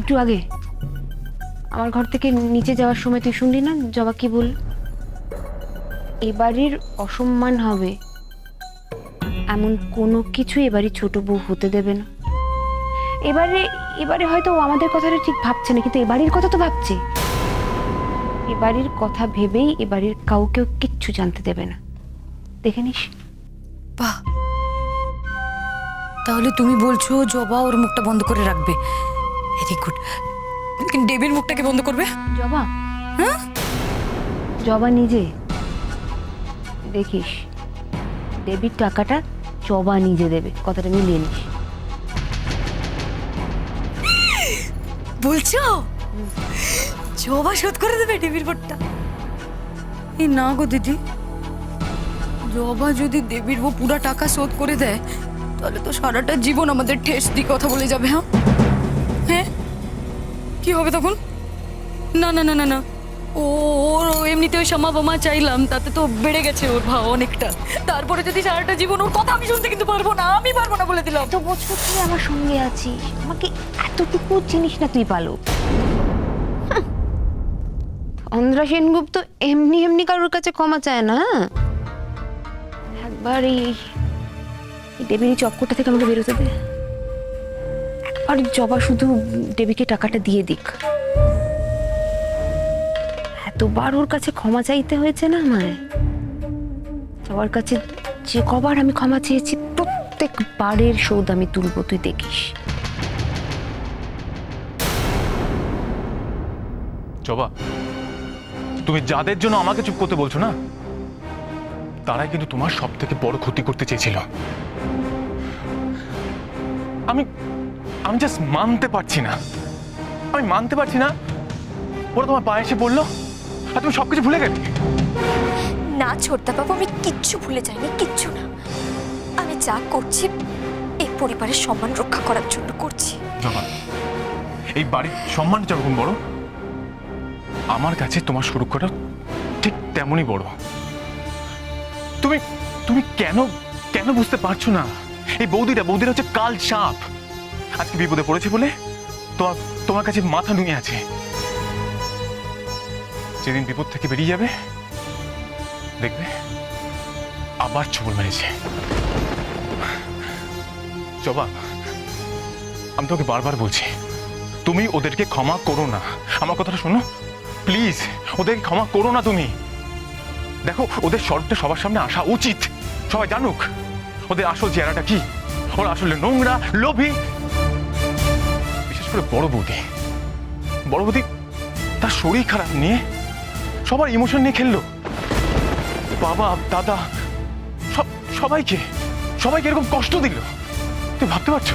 একটু আগে। আমার ঘর থেকে নিচে যাওয়ার সময় তুই শুনলি না? জবা কি বল? এবাড়ির অসম্মান হবে। এমন কোনো কিছু এবারে ছোট বউ হতে দেবে না। এবারে এবারে হয়তো আমাদের কথাটা ঠিক ভাবছে না, কিন্তু এবাড়ির কথা তো ভাবছে। এবাড়ির কথা ভেবেই এবাড়ির কাউকেও কিচ্ছু জানতে দেবে না। দেখে নিস। তাহলে তুমি বলছো জবা ওর মুখটা বন্ধ করে রাখবে। Very good. কিন্তু ডেবির মুখটাকে বন্ধ করবে? জবা? হ্যাঁ? জবা নিজে। দেখিস ডেবিট টাকাটা জবা নিজে দেবে কথাটা মিলিয়ে নিস। বলছো? জবা শোধ করে দেবে ডেবির ভোটটা? এই না গো দিদি জবা যদি দেবীর বউ পুরা টাকা শোধ করে দেয় তাহলে তো সারাটা জীবন আমাদের ঠেস দিয়ে কথা বলে যাবে হ্যাঁ? হ্যাঁ? কি হবে তখন? না না না না না। ও ওর ও এমনিতে ওই শ্যামা বোমা চাইলাম তাতে তো বেড়ে গেছে ওর ভাও অনেকটা। তারপরে যদি সারাটা জীবন ওর কথা আমি শুনতে কিন্তু পারব না আমি পারব না বলে দিলাম। এত বছর তুই আমার সঙ্গে আছিস আমাকে এতটুকু জিনিস না তুই পালো অন্ধ্রা সেনগুপ্ত এমনি এমনি কারোর কাছে ক্ষমা চায় না হ্যাঁ? একবার এই চক্করটা থেকে আমাকে বেরোতে দে। একবার জবা শুধু দেবীকে টাকাটা দিয়ে দিক। এতবার ওর কাছে ক্ষমা চাইতে হয়েছে না আমায়? সবার কাছে যে কবার আমি ক্ষমা চেয়েছি, প্রত্যেকবারের শোধ আমি তুলবো, তুই দেখিস। জবা, তুমি যাদের জন্য আমাকে চুপ করতে বলছো না, তারাই কিন্তু তোমার সব থেকে বড় ক্ষতি করতে চেয়েছিল। আমি আমি জাস্ট মানতে পারছি না। আমি মানতে পারছি না। ওরা তোমার পায়ে এসে বলল আর তুমি সবকিছু ভুলে গেলে। না ছোটদা বাবু আমি কিচ্ছু ভুলে যাইনি কিচ্ছু না। আমি যা করছি এই পরিবারের সম্মান রক্ষা করার জন্য করছি। জবা এই বাড়ির সম্মান যেরকম বড় আমার কাছে তোমার সুরক্ষাটা ঠিক তেমনই বড়। তুমি তুমি কেন কেন বুঝতে পারছ না? এই বৌদিটা বৌদিটা হচ্ছে কাল সাপ। আজকে বিপদে পড়েছে বলে তোমার তোমার কাছে মাথা নুয়ে আছে। যেদিন বিপদ থেকে বেরিয়ে যাবে, দেখবে আবার ছবল মেরেছে। জবা, আমি তোকে বারবার বলছি, তুমি ওদেরকে ক্ষমা করো না। আমার কথাটা শোনো। প্লিজ ওদেরকে ক্ষমা করো না তুমি। দেখো, ওদের স্বরূপটা সবার সামনে আসা উচিত। সবাই জানুক, ওদের আসল চেহারাটা কি? ওরা আসলে নোংরা, লোভী করে বড় বৌদি। বড় বৌদি, তার শরীর খারাপ নিয়ে সবার ইমোশন নিয়ে খেললো। বাবা, দাদা, সব, সবাইকে সবাইকে এরকম কষ্ট দিল। তুমি ভাবতে পারছ?